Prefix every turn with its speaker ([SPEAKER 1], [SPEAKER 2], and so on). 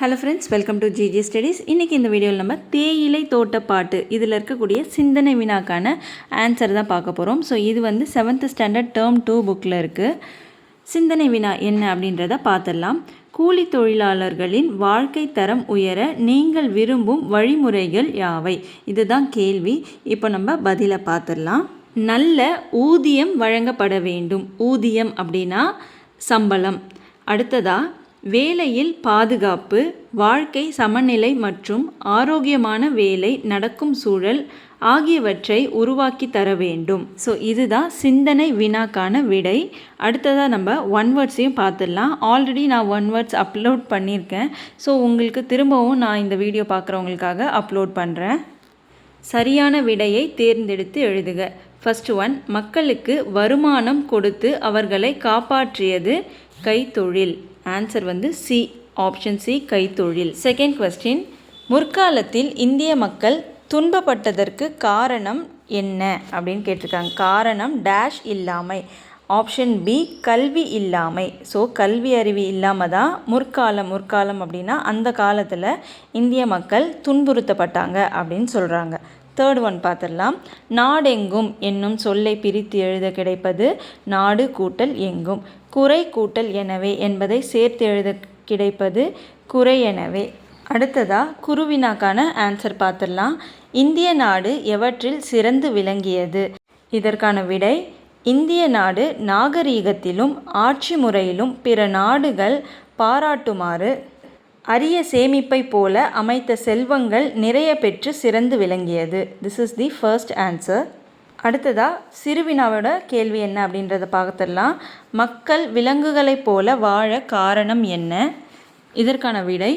[SPEAKER 1] Hello friends welcome to GG studies இன்றைக்கி இந்த வீடியோவில் நம்ம தேயிலை தோட்டப்பாட்டு. இதில் இருக்கக்கூடிய சிந்தனை வினாக்கான ஆன்சர் தான் பார்க்க போகிறோம் ஸோ இது வந்து செவன்த் ஸ்டாண்டர்ட் டேர்ம் டூ புக்கில் இருக்குது சிந்தனை வினா என்ன அப்படின்றத பார்த்துடலாம். கூலி தொழிலாளர்களின் வாழ்க்கை தரம் உயர நீங்கள் விரும்பும் வழிமுறைகள் யாவை? இதுதான் கேள்வி. இப்போ நம்ம பதிலை பார்த்துடலாம். நல்ல ஊதியம் வழங்கப்பட வேண்டும். ஊதியம் அப்படின்னா சம்பளம். அடுத்ததாக வேலையில் பாதுகாப்பு வாழ்க்கை சமநிலை மற்றும் ஆரோக்கியமான வேலை நடக்கும் சூழல் ஆகியவற்றை உருவாக்கி தர வேண்டும். ஸோ இதுதான் சிந்தனை வினாக்கான விடை. அடுத்ததாக நம்ம ஒன் வேர்ட்ஸையும் பார்த்துடலாம். ஆல்ரெடி நான் ஒன் வேர்ட்ஸ் அப்லோட் பண்ணியிருக்கேன். ஸோ உங்களுக்கு திரும்பவும் நான் இந்த வீடியோ பார்க்குறவங்களுக்காக அப்லோட் பண்ணுறேன் சரியான விடையை தேர்ந்தெடுத்து எழுதுக. ஃபர்ஸ்ட் ஒன் மக்களுக்கு வருமானம் கொடுத்து அவர்களை காப்பாற்றியது கைத்தொழில். ஆன்சர் வந்து சி ஆப்ஷன் சி கைத்தொழில். செகண்ட் கொஸ்டின் முற்காலத்தில் இந்திய மக்கள் துன்பப்பட்டதற்கு காரணம் என்ன? அப்படின்னு கேட்டிருக்காங்க. காரணம் டேஷ் இல்லாமை. ஆப்ஷன் பி கல்வி இல்லாமை. ஸோ கல்வி அறிவு இல்லாமல் தான் முற்காலம் முற்காலம் அப்படின்னா அந்த காலத்தில் இந்திய மக்கள் துன்புறுத்தப்பட்டாங்க அப்படின்னு சொல்கிறாங்க தேர்ட் ஒன் பார்த்துடலாம். நாடெங்கும் என்னும் சொல்லை பிரித்து எழுத கிடைப்பது நாடு கூட்டல் எங்கும். குறை கூட்டல் எனவே என்பதை சேர்த்து எழுத கிடைப்பது குறை எனவே. அடுத்ததாக குருவினாக்கான ஆன்சர் பார்த்துடலாம். இந்திய நாடு எவற்றில் சிறந்து விளங்கியது? இதற்கான விடை இந்திய நாடு நாகரீகத்திலும் ஆட்சி முறையிலும் பிற நாடுகள் பாராட்டுமாறு அரிய சேமிப்பை போல அமைத்த செல்வங்கள் நிறைய பெற்று சிறந்து விளங்கியது. This is the first answer அடுத்ததாக சிறுவினாவோட கேள்வி என்ன அப்படின்றத பார்த்துடலாம். மக்கள் விலங்குகளைப் போல வாழ காரணம் என்ன? இதற்கான விடை